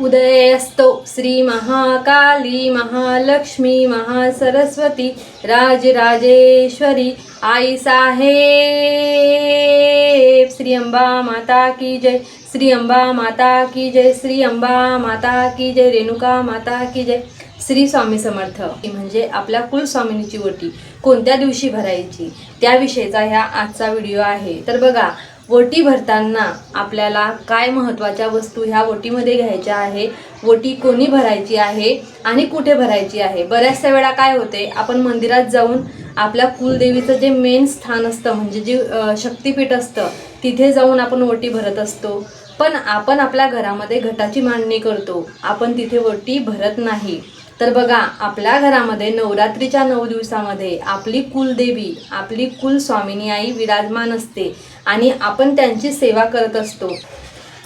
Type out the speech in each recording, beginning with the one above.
उदयस्तौ श्री महाकाली महालक्ष्मी महासरस्वती राजराजेश्वरी आई साहेब श्री अंबा माता की जय श्री अंबा माता की जय श्री अंबा माता की जय रेणुका माता की जय श्री स्वामी समर्थ. म्हणजे आपल्या कुलस्वामिनीची ओटी. कोणत्या दिवशी भरायची? त्याविषयीचा ह्या आजचा व्हिडिओ आहे. तर बघा ओटी भरताना आपल्याला काय महत्त्वाच्या वस्तू ह्या ओटीमध्ये घ्यायच्या आहे? ओटी कोणी भरायची आहे आणि कुठे भरायची आहे? बऱ्याचशा वेळा काय होते आपण मंदिरात जाऊन आपल्या कुलदेवीचं जे मेन स्थान असतं म्हणजे जे शक्तिपीठ असतं तिथे जाऊन आपण ओटी भरत असतो. पण आपण आपल्या घरामध्ये घटाची मांडणी करतो. आपण तिथे ओटी भरत नाही. तर बघा आपल्या घरामध्ये नवरात्रीच्या नऊ दिवसामध्ये आपली कुलदेवी आपली कुलस्वामिनी आई विराजमान असते आणि आपण त्यांची सेवा करत असतो.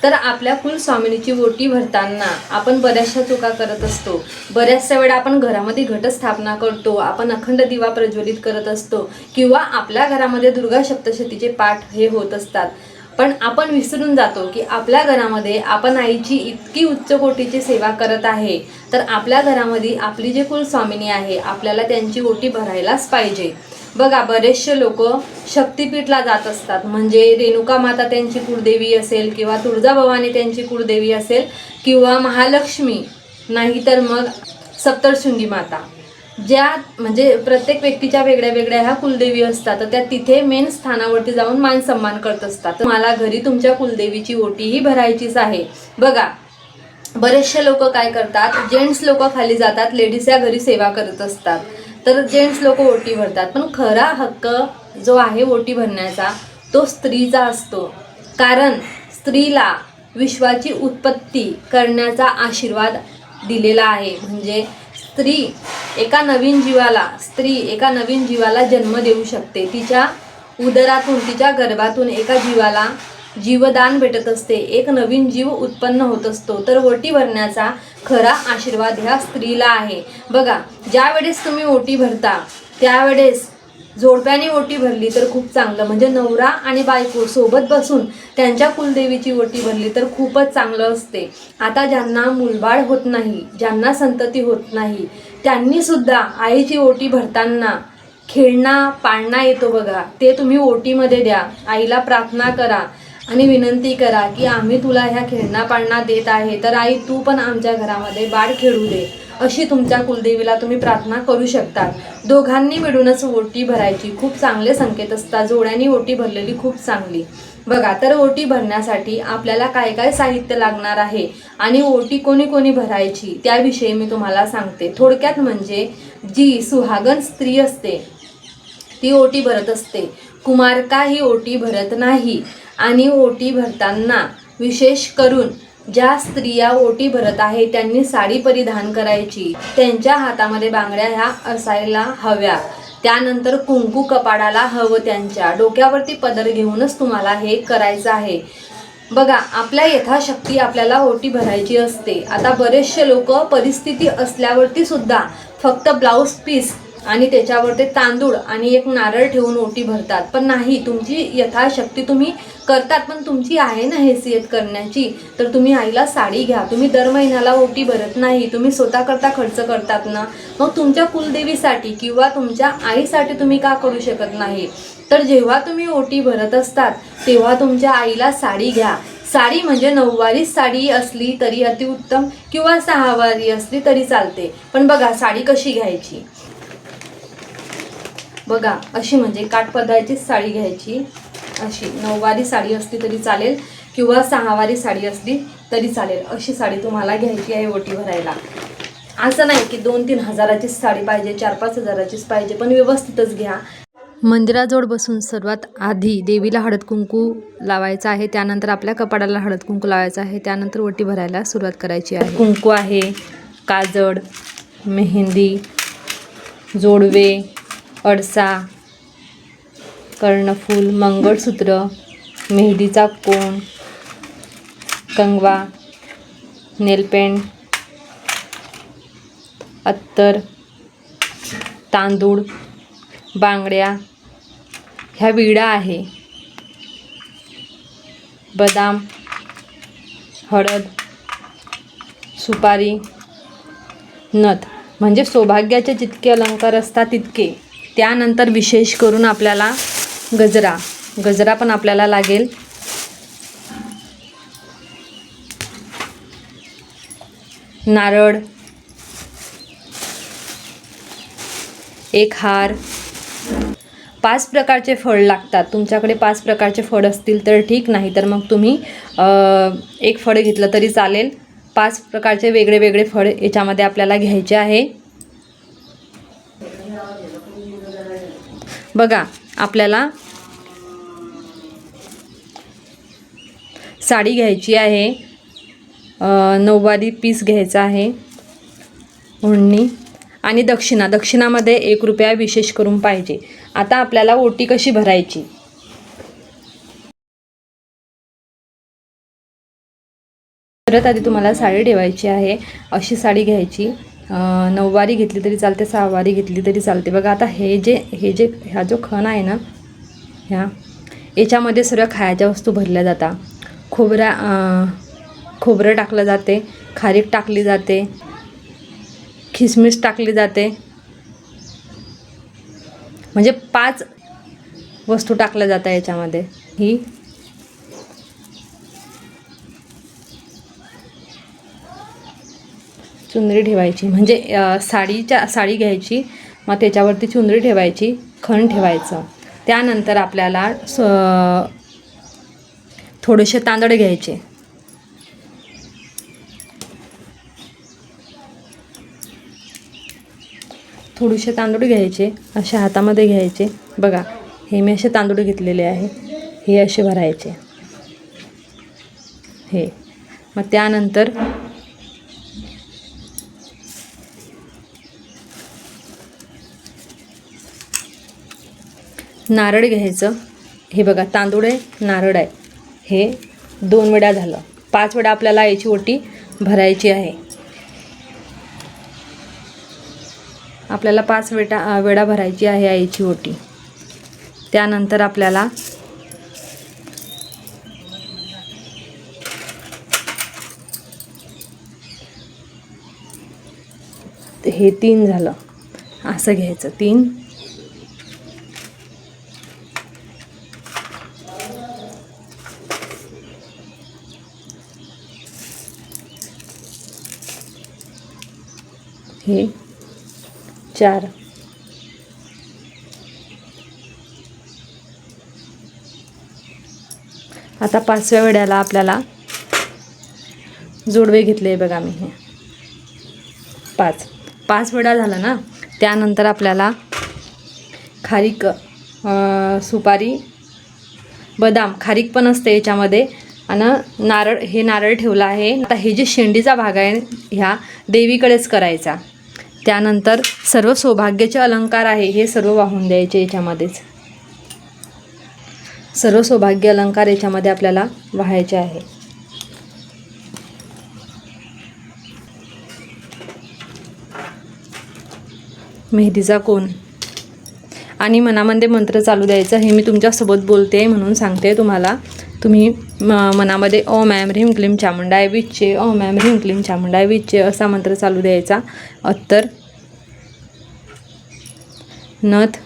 तर आपल्या कुलस्वामिनीची ओटी भरताना आपण बऱ्याचशा चुका करत असतो. बऱ्याचशा वेळा आपण घरामध्ये घटस्थापना करतो आपण अखंड दिवा प्रज्वलित करत असतो किंवा आपल्या घरामध्ये दुर्गा सप्तशतीचे पाठ हे होत असतात. पण आपण विसरून जातो की आपल्या घरामध्ये आपण आईची इतकी उच्च कोटीची सेवा करत आहे तर आपल्या घरामध्ये आपली जे कुलस्वामिनी आहे आपल्याला त्यांची ओटी भरायलाच पाहिजे. बघा बरेचसे लोक शक्तिपीठला जात असतात. म्हणजे रेणुका माता त्यांची कुळदेवी असेल किंवा तुळजाभवानी त्यांची कुळदेवी असेल किंवा महालक्ष्मी नाही तर मग सप्तशृंगी माता. ज्या म्हणजे प्रत्येक व्यक्तीच्या वेगळ्या वेगळ्या ह्या कुलदेवी असतात तर त्या तिथे मेन स्थानावरती जाऊन मान सन्मान करत असतात. तर मला घरी तुमच्या कुलदेवीची ओटीही भरायचीच आहे. बघा बरेचसे लोक काय करतात जेंट्स लोक खाली जातात लेडीज या घरी सेवा करत असतात. तर जेंट्स लोक ओटी भरतात. पण खरा हक्क जो आहे ओटी भरण्याचा तो स्त्रीचा असतो. कारण स्त्रीला विश्वाची उत्पत्ती करण्याचा आशीर्वाद दिलेला आहे. म्हणजे स्त्री एका नवीन जीवाला स्त्री एका नवीन जीवाला जन्म देऊ शकते. तिच्या उदरातून तिच्या गर्भातून एका जीवाला जीवदान भेटत असते. एक नवीन जीव उत्पन्न होत असतो. तर ओटी भरण्याचा खरा आशीर्वाद ह्या स्त्रीला आहे. बघा ज्यावेळेस तुम्ही ओटी भरता त्यावेळेस जोडप्याने ओटी भरली तर खूप चांगलं. म्हणजे नवरा आणि बायको सोबत बसून त्यांच्या कुलदेवीची ओटी भरली तर खूपच चांगलं असते. आता ज्यांना मुलबाळ होत नाही ज्यांना संतती होत नाही त्यांनी सुद्धा आईची ओटी भरताना खेळणा पाळणा येतो बघा. ते तुम्ही ओटीमध्ये द्या. आईला प्रार्थना करा आणि विनंती करा की आम्ही तुला ह्या खेळणा पाळणा देत आहे. तर आई तू पण आमच्या घरामध्ये बाळ खेळू दे. अशी तुमच्या कुलदेवीला तुम्ही प्रार्थना करू शकता. दोघांनी मिळूनच ओटी भरायची. खूप चांगले संकेत असतात. जोड्यांनी ओटी भरलेली खूप चांगली. बघा तर ओटी भरण्यासाठी आपल्याला काय काय साहित्य लागणार आहे आणि ओटी कोणी कोणी भरायची त्याविषयी मी तुम्हाला सांगते. थोडक्यात म्हणजे जी सुहागन स्त्री असते ती ओटी भरत असते. कुमारका ही ओटी भरत नाही. आणि ओटी भरताना विशेष करून ज्या स्त्रिया ओटी भरत आहे त्यांनी साडी परिधान करायची. त्यांच्या हातामध्ये बांगड्या ह्या असायला हव्या. त्यानंतर कुंकू कपाडाला हवं त्यांच्या. डोक्यावरती पदर घेऊनच तुम्हाला हे करायचं आहे. बघा आपल्या यथाशक्ती आपल्याला ओटी भरायची असते. आता बरेचसे लोक परिस्थिती असल्यावरती सुद्धा फक्त ब्लाऊज पीस आणि त्याच्यावर ते तांदूळ आणि एक नारळ ठेवून ओटी भरतात. पण नाही तुमची यथाशक्ती तुम्ही करतात पण तुमची आहे ना हैसियत करण्याची. तर तुम्ही आईला साडी घ्या. तुम्ही दर महिन्याला ओटी भरत नाही. तुम्ही स्वतः करता खर्च करतात ना. मग तुमच्या कुलदेवीसाठी किंवा तुमच्या आईसाठी तुम्ही का करू शकत नाही? तर जेव्हा तुम्ही ओटी भरत असतात तेव्हा तुमच्या आईला साडी घ्या. साडी म्हणजे नऊवारी साडी असली तरी अतिउत्तम किंवा सहावारी असली तरी चालते. पण बघा साडी कशी घ्यायची? बघा अशी म्हणजे काठपदराचीच साडी घ्यायची. अशी नऊवारी साडी असली तरी चालेल किंवा सहावारी साडी असली तरी चालेल. अशी साडी तुम्हाला घ्यायची आहे ओटी भरायला. असं नाही की दोन तीन हजाराचीच साडी पाहिजे चार पाच हजाराचीच पाहिजे पण व्यवस्थितच घ्या. मंदिराजवळ बसून सर्वात आधी देवीला हळद कुंकू लावायचं आहे त्यानंतर आपल्या कपाडाला हळद कुंकू लावायचं आहे त्यानंतर ओटी भरायला सुरुवात करायची आहे. कुंकू आहे काजळ मेहंदी जोडवे अडसा कर्णफूल मंगळसूत्र मेहंदीचा कोण कंगवा नेलपेंट अत्तर तांदूळ बांगड्या ह्या विडा आहे. बदाम हळद सुपारी नथ. म्हणजे सौभाग्याचे जितके अलंकार असतात तितके. त्यानंतर विशेष करून आपल्याला गजरा. गजरा पण आपल्याला लागेल. नारळ. एक हार. पाच प्रकारचे फळ लागतात. तुमच्याकडे पाच प्रकारचे फळ असतील तर ठीक नाही तर मग तुम्ही एक फळ घेतलं तरी चालेल. पाच प्रकारचे वेगळे वेगळे फळ याच्यामध्ये आपल्याला घ्यायचे आहे. बघा आपल्याला साडी घ्यायची आहे. नऊवारी पीस घ्यायचा आहे. ओढणी. आणि दक्षिणा. दक्षिणामध्ये एक रुपया विशेष करून पाहिजे. आता आपल्याला ओटी कशी भरायची? परत आधी तुम्हाला साडी ठेवायची आहे. अशी साडी घ्यायची. नऊवारी घेतली तरी चालते सहावारी घेतली तरी चालते. बघा आता हे जे हे जे ह्या जो खण आहे ना ह्या याच्यामध्ये सर्व खायच्या वस्तू भरल्या जातात खोबऱ्या खोबरं टाकलं जाते खारीक टाकली जाते खिसमिस टाकली जाते. म्हणजे पाच वस्तू टाकल्या जातात याच्यामध्ये. ही चुंदरी ठेवायची. म्हणजे साडीच्या साडी घ्यायची मग त्याच्यावरती चुंदरी ठेवायची खण ठेवायचं. त्यानंतर आपल्याला स थोडेसे तांदूळ घ्यायचे. थोडेसे तांदूळ घ्यायचे असे हातामध्ये घ्यायचे. बघा हे मी असे तांदूळ घेतलेले आहे. हे असे भरायचे. हे. मग त्यानंतर नारळ घ्यायचं. हे बघा तांदूळ आहे नारळ आहे. हे दोन वेळा झालं. पाच वेळा आपल्याला याची ओटी भरायची आहे. आपल्याला पाच वेटा वेळा भरायची आहे आईची ओटी. त्यानंतर आपल्याला हे तीन झालं. असं घ्यायचं तीन. हे चार. आता पाचव्या वेड्याला आपल्याला जोडवे घेतले बघा मी हे. पाच. पाच वेळा झाला ना? त्यानंतर आपल्याला खारीक सुपारी बदाम. खारीक पण असते याच्यामध्ये. आणि नारळ हे नारळ ठेवलं आहे. आता हे जे शेंडीचा भाग आहे ह्या देवीकडेच करायचा. त्यानंतर सर्व सौभाग्याचे अलंकार आहे हे सर्व वाहून द्यायचे याच्यामध्येच. सर्व सौभाग्य अलंकार याच्यामध्ये आपल्याला वाहायचे आहे. मेहंदीचा कोण? आणि मनामध्ये मंत्र चालू द्यायचा हे मी तुमच्यासोबत बोलते म्हणून सांगते तुम्हाला. तुम्ही म- मनामध्ये ओम ॲम ह्रीम क्लीम चामुंडाय विच्चे ओम ॲम ह्रीम क्लीम चामुंडाय विच्चे असा मंत्र चालू द्यायचा. अत्तर नथ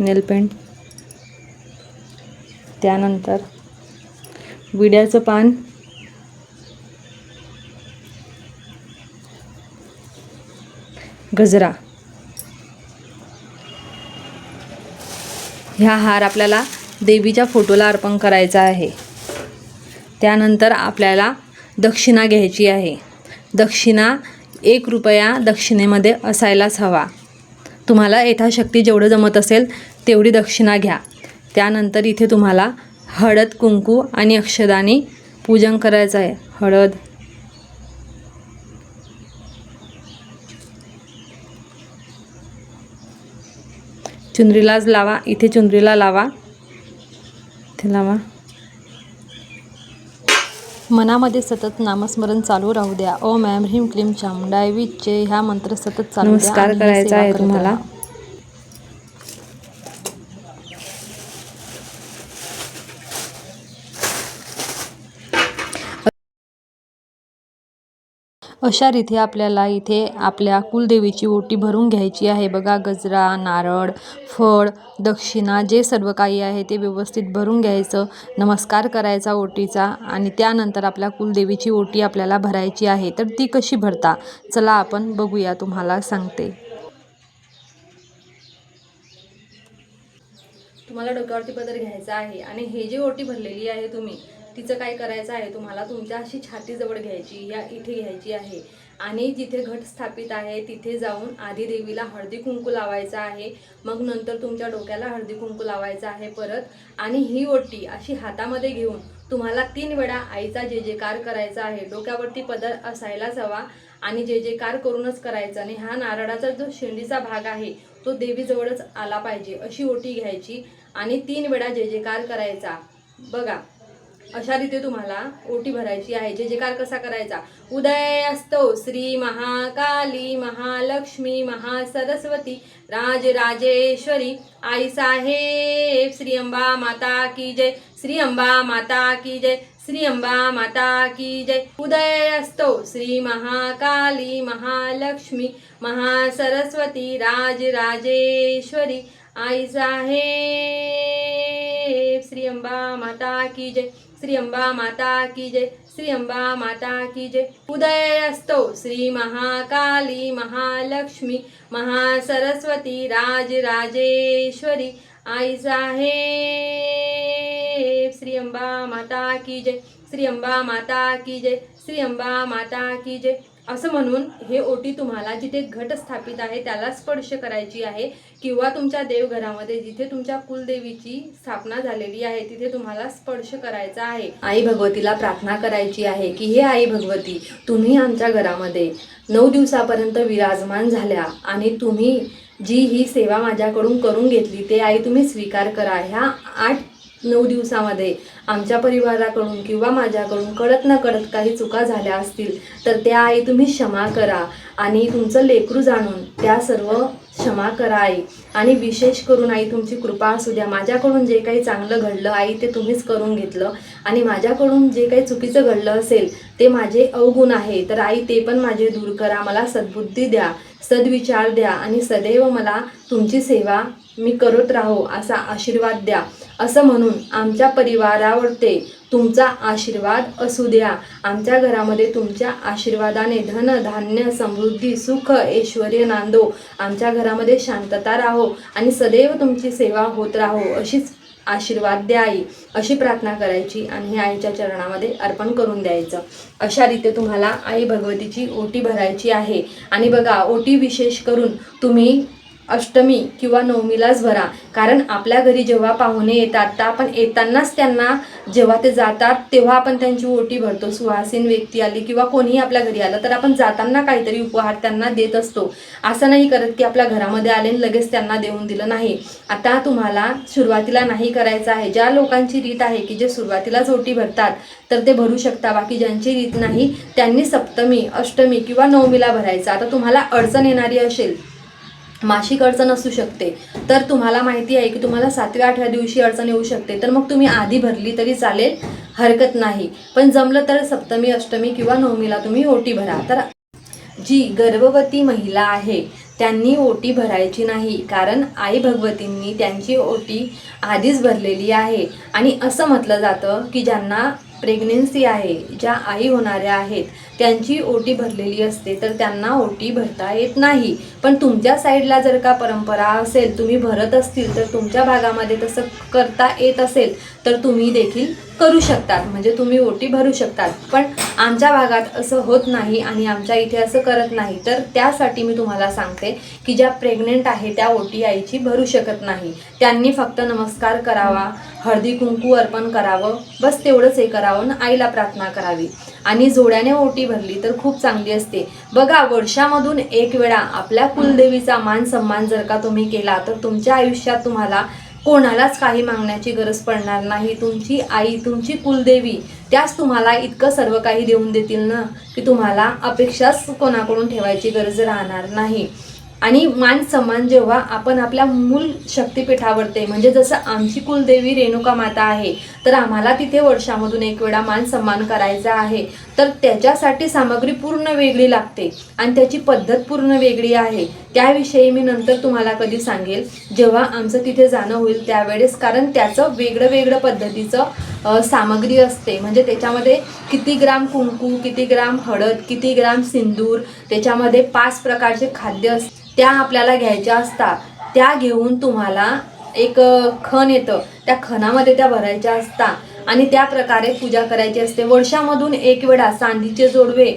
नेलपेंट त्यानंतर विड्याचं पान गजरा. ह्या हार आपल्याला देवीच्या फोटोला अर्पण करायचा आहे. त्यानंतर आपल्याला दक्षिणा घ्यायची आहे. दक्षिणा एक रुपया दक्षिणेमध्ये असायलाच हवा. तुम्हाला यथाशक्ती जेवढं जमत असेल तेवढी दक्षिणा घ्या. त्यानंतर इथे तुम्हाला हळद कुंकू आणि अक्षदानी पूजन करायचं आहे. हळद चुंदरीलाच लावा. इथे चुंदरीला लावा. इथे लावा. मनामध्ये सतत नामस्मरण चालू राहू द्या. ओम ॲम ह्रीम क्लीम चामुंडाय विच्चे ह्या मंत्र सतत चालू नमस्कार करायचा आहे तुम्हाला. अशा रीती आपल्याला इथे आपल्या कुलदेवीची ओटी भरून घ्यायची आहे. बघा गजरा नारळ फळ दक्षिणा जे सर्व काही आहे ते व्यवस्थित भरून घ्यायचं. नमस्कार करायचा ओटीचा आणि त्यानंतर आपल्या कुलदेवीची ओटी आपल्याला भरायची आहे. तर ती कशी भरता? चला आपण बघूया. तुम्हाला सांगते. तुम्हाला डोक्यावरती पदर घ्यायचा आहे आणि हे जी ओटी भरलेली आहे तुम्ही तिचं काय करायचं आहे? तुम्हाला तुमच्या अशी छातीजवळ घ्यायची या इथे घ्यायची आहे. आणि जिथे घट स्थापित आहे तिथे जाऊन आधी देवीला हळदी कुंकू लावायचा आहे. मग नंतर तुमच्या डोक्याला हळदी कुंकू लावायचा आहे परत. आणि ही ओटी अशी हातामध्ये घेऊन तुम्हाला तीन वेळा आईचा जे जेकार करायचा आहे डोक्यावरती पदर असायलाच हवा. आणि जे जेकार करूनच करायचा. आणि हा नारळाचा जो शेंडीचा भाग आहे तो देवीजवळच आला पाहिजे अशी ओटी घ्यायची. आणि तीन वेळा जे जेकार करायचा. बघा अशा रीते तुम्हाला ओटी भरायची आहे. जे जेकार कसा करायचा? उदय असतो श्री महाकाली महालक्ष्मी महासरस्वती राजराजेश्वरी आई साहेब श्री अंबा माता की जय श्री अंबा माता की जय श्री अंबा माता की जय. उदय असतो श्री महाकाली महालक्ष्मी महासरस्वती राजराजेश्वरी आईज आहे. श्री अंबा माता की जय. श्री अंबा माता की जय. श्री अंबा माता की जय. उदय असतो श्री महाकाली महालक्ष्मी महासरस्वती राजराजेश्वरी. आईज आहे. श्री अंबा माता की जय. श्री अंबा माता की जय. श्री अंबा माता की जय. असं म्हणून हे ओटी तुम्हाला जिथे घट स्थापित आहे त्याला स्पर्श करायची आहे किंवा तुमच्या देवघरामध्ये जिथे तुमच्या कुलदेवीची स्थापना झालेली आहे तिथे तुम्हाला स्पर्श करायचा आहे. आई भगवतीला प्रार्थना करायची आहे की हे आई भगवती तुम्ही आमच्या घरामध्ये नऊ दिवसापर्यंत विराजमान झाल्या आणि तुम्ही जी ही सेवा माझ्याकडून करून घेतली ते आई तुम्ही स्वीकार करा. ह्या आठ नऊ दिवसामध्ये आमच्या परिवाराकडून किंवा माझ्याकडून कळत न कळत काही चुका झाल्या असतील तर त्या आई तुम्ही क्षमा करा. आणि तुमचं लेकरू जाणून त्या सर्व क्षमा करा आई. आणि विशेष करून आई तुमची कृपा असू द्या. माझ्याकडून जे काही चांगलं घडलं आई ते तुम्हीच करून घेतलं. आणि माझ्याकडून जे काही चुकीचं घडलं असेल ते माझे अवगुण आहे. तर आई ते पण माझे दूर करा. मला सद्बुद्धी द्या सद्विचार द्या. आणि सदैव मला तुमची सेवा मी करत राहो असा आशीर्वाद द्या. असं म्हणून आमच्या परिवारावर ते तुमचा आशीर्वाद असू द्या. आमच्या घरामध्ये तुमच्या आशीर्वादाने धन धान्य समृद्धी सुख ऐश्वर नांदो. आमच्या घरामध्ये शांतता राहो आणि सदैव तुमची सेवा होत राहो अशीच आशीर्वाद द्या आई. अशी प्रार्थना करायची आणि हे आईच्या चरणामध्ये अर्पण करून द्यायचं. अशा रीते तुम्हाला आई भगवतीची ओटी भरायची आहे. आणि बघा ओटी विशेष करून तुम्ही अष्टमी किंवा नवमीलाच भरा. कारण आपल्या घरी जेव्हा पाहुणे येतात तर आपण येतानाच त्यांना जेव्हा ते जातात तेव्हा आपण त्यांची ओटी भरतो. सुहासीन व्यक्ती आली किंवा कोणीही आपल्या घरी आलं तर आपण जाताना काहीतरी उपहार त्यांना देत असतो. असं नाही करत की आपल्या घरामध्ये आले आणि लगेच त्यांना देऊन दिलं नाही. आता तुम्हाला सुरुवातीला नाही करायचं आहे. ज्या लोकांची रीत आहे की जे सुरुवातीलाच ओटी भरतात तर ते भरू शकता. बाकी ज्यांची रीत नाही त्यांनी सप्तमी अष्टमी किंवा नवमीला भरायचं. आता तुम्हाला अडचण येणारी असेल मासिक अडचण असू शकते. तर तुम्हाला माहिती आहे की तुम्हाला सातव्या आठव्या दिवशी अडचण येऊ शकते. तर मग तुम्ही आधी भरली तरी चालेल हरकत नाही. पण जमलं तर सप्तमी अष्टमी किंवा नवमीला तुम्ही ओटी भरा. तर जी गर्भवती महिला आहे त्यांनी ओटी भरायची नाही. कारण आई भगवतींनी त्यांची ओटी आधीच भरलेली आहे. आणि असं म्हटलं जातं की ज्यांना प्रेग्नेन्सी आहे ज्या आई होणाऱ्या आहेत त्यांची ओटी भरलेली असते तर त्यांना ओटी भरता येत नाही. पण तुमच्या साईडला जर का परंपरा असेल तुम्ही भरत असतील तर तुमच्या भागामध्ये तसं करता येत असेल तर तुम्ही देखील करू शकतात. म्हणजे तुम्ही ओटी भरू शकतात. पण आमच्या भागात असं होत नाही आणि आमच्या इथे असं करत नाही. तर त्यासाठी मी तुम्हाला सांगते की ज्या प्रेग्नेंट आहे त्या ओटी आईची भरू शकत नाही. त्यांनी फक्त नमस्कार करावा हळदी कुंकू अर्पण करावं बस तेवढंच हे करावं आणि आईला प्रार्थना करावी. आणि जोड्याने ओटी भरली तर खूप चांगली असते. बघा वर्षामधून एक वेळा आपल्या कुलदेवीचा मान सन्मान जर का तुम्ही केला तर तुमच्या आयुष्यात तुम्हाला कोणालाच काही मागण्याची गरज पडणार नाही. तुमची आई तुमची कुलदेवी त्याच तुम्हाला इतकं सर्व काही देऊन देतील ना की तुम्हाला अपेक्षाच कोणाकडून ठेवायची गरज राहणार नाही. आणि मान सन्मान जेव्हा आपण आपल्या मूल शक्तिपीठावरते म्हणजे जसं आमची कुलदेवी रेणुका माता आहे तर आम्हाला तिथे वर्षामधून एक वेळा मान सन्मान करायचा आहे. तर त्याच्यासाठी सामग्री पूर्ण वेगळी लागते आणि त्याची पद्धत पूर्ण वेगळी आहे. त्याविषयी मी नंतर तुम्हाला कधी सांगेल. जेव्हा आमचं तिथे जाणं होईल त्यावेळेस कारण त्याचं वेगळं वेगळं पद्धतीचं सामग्री असते. म्हणजे त्याच्यामध्ये किती ग्राम कुंकू किती ग्राम हळद किती ग्राम सिंदूर त्याच्यामध्ये पाच प्रकारचे खाद्य अस त्या आपल्याला घ्यायच्या असतात. त्या घेऊन तुम्हाला एक खण येतं. त्या खणामध्ये त्या भरायच्या असतात. आणि त्या प्रकारे पूजा करायची असते. वर्षामधून एक वेळा चांदीचे जोडवे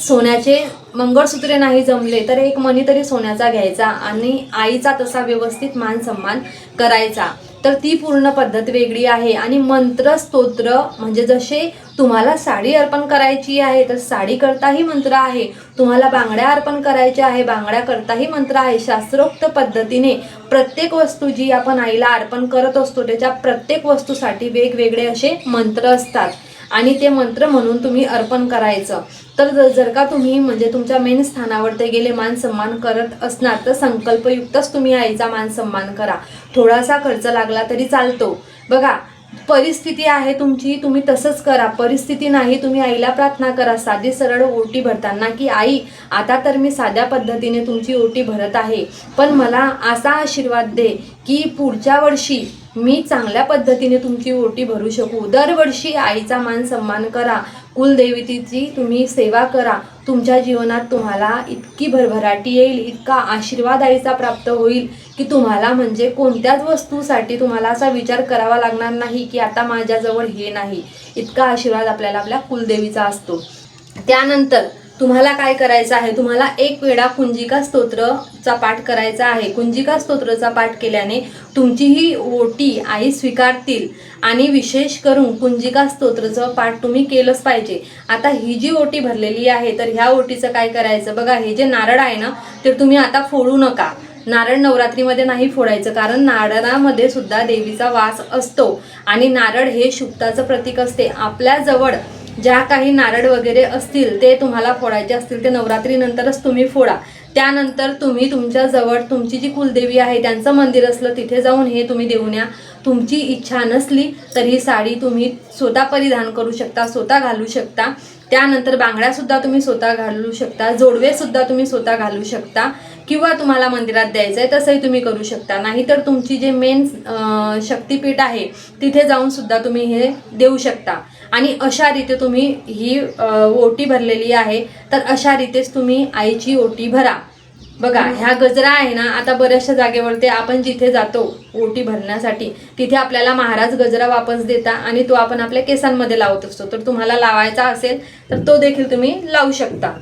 सोन्याचे मंगळसूत्रे नाही जमले तर एक मणी तरी सोन्याचा घ्यायचा आणि आईचा तसा व्यवस्थित मान सन्मान करायचा. तर ती पूर्ण पद्धत वेगळी आहे. आणि मंत्र स्तोत्र म्हणजे जसे तुम्हाला साडी अर्पण करायची आहे तर साडी करताही मंत्र आहे. तुम्हाला बांगड्या अर्पण करायच्या आहे बांगड्या करताही मंत्र आहे. शास्त्रोक्त पद्धतीने प्रत्येक वस्तू जी आपण आईला अर्पण करत असतो त्याच्या प्रत्येक वस्तूसाठी वेगवेगळे असे मंत्र असतात. आणि ते मंत्र म्हणून तुम्ही अर्पण करायचं. तर जर का तुम्ही म्हणजे तुमच्या मेन स्थानावर ते गेले मान सन्मान करत असणार तर संकल्पयुक्तच तुम्ही आईचा मान सन्मान करा. थोडासा खर्च लागला तरी चालतो. बघा परिस्थिती आहे तुमची तुम्ही तसंच करा. परिस्थिती नाही तुम्ही आईला प्रार्थना करा. साधी सरळ ओटी भरताना की आई आता तर मी साध्या पद्धतीने तुमची ओटी भरत आहे पण मला असा आशीर्वाद दे की पुढच्या वर्षी मी चांगल्या पद्धतीने तुमची ओटी भरू शकू. दरवर्षी आईचा मान सन्मान करा. कुलदेवतेची तुम्ही सेवा करा. तुमच्या जीवनात तुम्हाला इतकी भरभराटी येईल इतका आशीर्वाद आईचा प्राप्त होईल की तुम्हाला म्हणजे कोणत्याच वस्तूसाठी तुम्हाला असा विचार करावा लागणार नाही की आता माझ्याजवळ हे नाही. इतका आशीर्वाद आपल्याला आपल्या कुलदेवीचा असतो. त्यानंतर तुम्हाला काय करायचं आहे? तुम्हाला एक वेळा कुंजिका स्तोत्रचा पाठ करायचा आहे. कुंजिका स्तोत्रचा पाठ केल्याने तुमची ही ओटी आई स्वीकारतील. आणि विशेष करून कुंजिका स्तोत्रचं पाठ तुम्ही केलंच पाहिजे. आता ही जी ओटी भरलेली आहे तर ह्या ओटीचं काय करायचं? बघा हे जे नारळ आहे ना ते तुम्ही आता फोडू नका. नारळ नवरात्रीमध्ये नाही फोडायचं कारण नारळामध्ये सुद्धा देवीचा वास असतो. आणि नारळ हे शुभताचं प्रतीक असते. आपल्याजवळ ज्या काही नारळ वगैरे असतील ते तुम्हाला फोडायचे असतील ते नवरात्रीनंतरच तुम्ही फोडा. त्यानंतर तुम्ही तुमच्या जवळ तुमची जी कुलदेवी आहे त्यांचं मंदिर असलं तिथे जाऊन हे तुम्ही देऊन या तुमची इच्छा नसली तर ही साडी तुम्ही स्वतः परिधान करू शकता स्वतः घालू शकता. त्यानंतर बांगड्यासुद्धा तुम्ही स्वतः घालू शकता जोडवेसुद्धा तुम्ही स्वतः घालू शकता. किंवा तुम्हाला मंदिरात द्यायचं आहे तसंही तुम्ही करू शकता. नाहीतर तुमची जे मेन शक्तिपीठ आहे तिथे जाऊन सुद्धा तुम्ही हे देऊ शकता. आणि अशा रीते तुम्ही ही ओटी भरलेली आहे तर अशा रीतेच तुम्ही आईची ओटी भरा. बघा ह्या गजरा आहे ना आता बऱ्याचशा जागेवरती आपण जिथे जातो ओटी भरण्यासाठी तिथे आपल्याला महाराज गजरा वापस देता आणि तो आपण आपल्या केसांमध्ये लावत असतो. तर तुम्हाला लावायचा असेल तर तो देखील तुम्ही लावू शकता.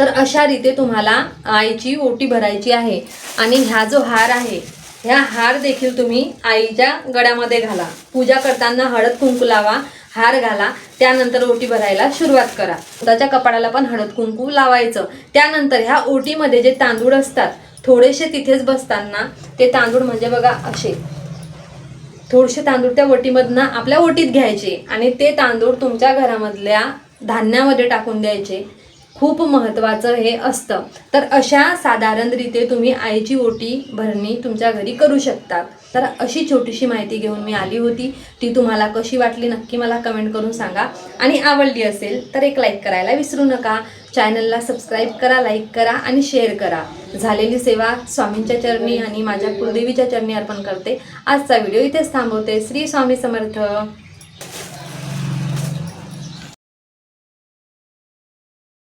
तर अशा रीते तुम्हाला आईची ओटी भरायची आहे. आणि ह्या जो हार आहे ह्या हार देखील तुम्ही आईच्या गळ्यामध्ये घाला. पूजा करताना हळद कुंकू लावा हार घाला त्यानंतर ओटी भरायला सुरुवात करा. स्वतःच्या कपाळाला पण हळद कुंकू लावायचं. त्यानंतर ह्या ओटीमध्ये जे तांदूळ असतात थोडेसे तिथेच बसताना ते तांदूळ म्हणजे बघा असे. थोडेसे तांदूळ त्या ओटीमधनं आपल्या ओटीत घ्यायचे आणि ते तांदूळ तुमच्या घरामधल्या धान्यामध्ये टाकून द्यायचे. खूप महत्त्वाचं हे असतं. तर अशा साधारण रीते तुम्ही आईची ओटी भरणी तुमच्या घरी करू शकता. तर अशी छोटीशी माहिती घेऊन मी आली होती. ती तुम्हाला कशी वाटली नक्की मला कमेंट करून सांगा. आणि आवडली असेल तर एक लाईक करायला विसरू नका. चॅनलला सबस्क्राईब करा लाईक करा आणि शेअर करा. झालेली सेवा स्वामींच्या चरणी आणि माझ्या कुलदेवीच्या चरणी अर्पण करते. आजचा व्हिडिओ इथेच थांबवते. श्री स्वामी समर्थ.